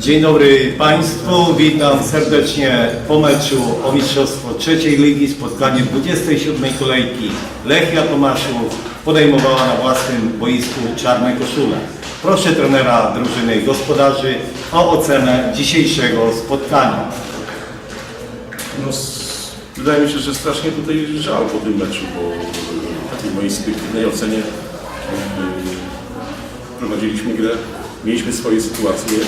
Dzień dobry Państwu, witam serdecznie po meczu o Mistrzostwo Trzeciej Ligi, spotkanie 27. kolejki. Lechia Tomaszów podejmowała na własnym boisku czarne koszule. Proszę trenera drużyny i gospodarzy o ocenę dzisiejszego spotkania. No, wydaje mi się, że strasznie tutaj żal po tym meczu, bo w takiej mojej subiektywnej ocenie yy, prowadziliśmy grę, mieliśmy swoje sytuacje,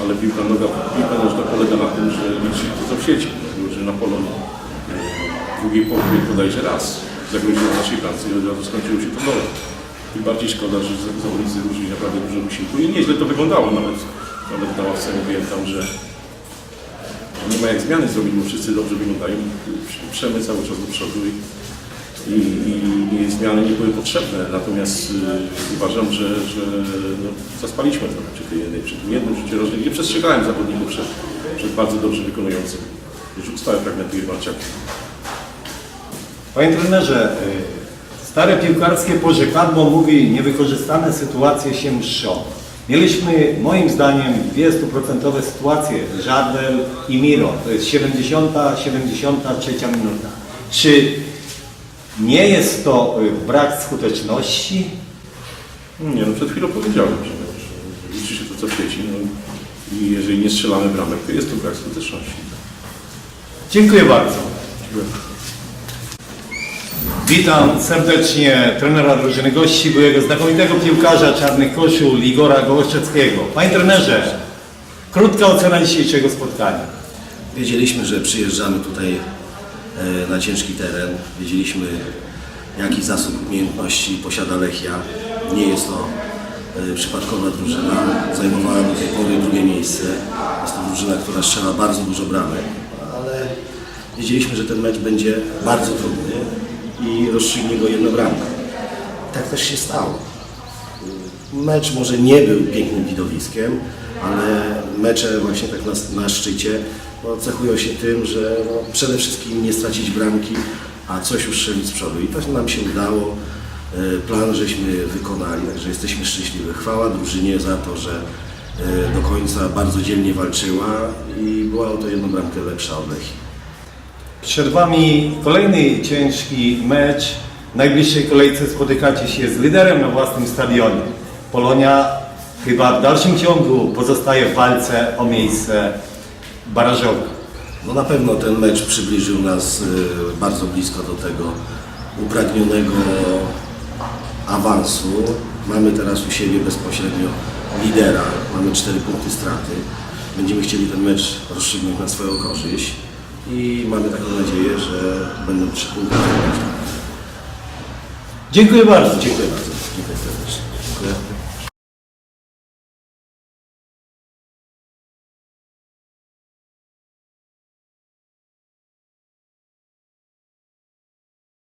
ale piłka, noga, piłka nożna polega na tym, że liczy to co w sieci. Że na Polonii yy, w drugiej połowie bodajże raz zagroziło naszej pracy i od razu skończyło się to golem. Tym bardziej szkoda, że zawodnicy użyli naprawdę dużo wysiłku i nieźle to wyglądało nawet. Nawet na ławce mówiłem tam, że nie ma jak zmiany zrobić, bo wszyscy dobrze wyglądają. Przemy cały czas do przodu i, i, i, zmiany nie były potrzebne. Natomiast y, uważam, że, że no, zaspaliśmy trochę przy tej jednej, przy tym jednym rzucie rożnym. Nie przestrzegałem zawodników przed, przed bardzo dobrze wykonującym rzut stałe fragmenty Irmanciaka. Panie trenerze, y, stare piłkarskie porzekadło mówi, niewykorzystane sytuacje się mszczą. Mieliśmy moim zdaniem dwie stuprocentowe sytuacje, Żardel i Miro. To jest 70, 73 minuta. Czy nie jest to y, brak skuteczności? Nie, no przed chwilą powiedziałem, że, liczy się to co w sieci. No, I jeżeli nie strzelamy bramek, to jest to brak skuteczności. Dziękuję bardzo. Dziękuję. Witam serdecznie trenera drużyny gości, byłego znakomitego piłkarza czarnych koszul Igora Gołoszczeckiego. Panie trenerze, krótka ocena dzisiejszego spotkania. Wiedzieliśmy, że przyjeżdżamy tutaj na ciężki teren. Wiedzieliśmy, jaki zasób umiejętności posiada Lechia. Nie jest to e, przypadkowa drużyna. Zajmowała do tej pory drugie miejsce. Jest to drużyna, która strzela bardzo dużo bramek, ale wiedzieliśmy, że ten mecz będzie bardzo trudny i rozstrzygnie go jedna bramka. Tak też się stało. Mecz może nie był pięknym widowiskiem, ale mecze właśnie tak na, na szczycie no, cechują się tym, że no, przede wszystkim nie stracić bramki, a coś uszczelić z przodu. I to nam się udało. E, Plan żeśmy wykonali, także jesteśmy szczęśliwi. Chwała drużynie za to, że e, do końca bardzo dzielnie walczyła i była o to jedną bramkę lepsza od Lechii. Przed Wami kolejny ciężki mecz. W najbliższej kolejce spotykacie się z liderem na własnym stadionie. Polonia chyba w dalszym ciągu pozostaje w walce o miejsce barażowe. No na pewno ten mecz przybliżył nas y, bardzo blisko do tego upragnionego awansu. Mamy teraz u siebie bezpośrednio lidera, mamy cztery punkty straty. Będziemy chcieli ten mecz rozstrzygnąć na swoją korzyść i mamy taką nadzieję, że będą trzy punkty. Dziękuję bardzo. Dziękuję bardzo.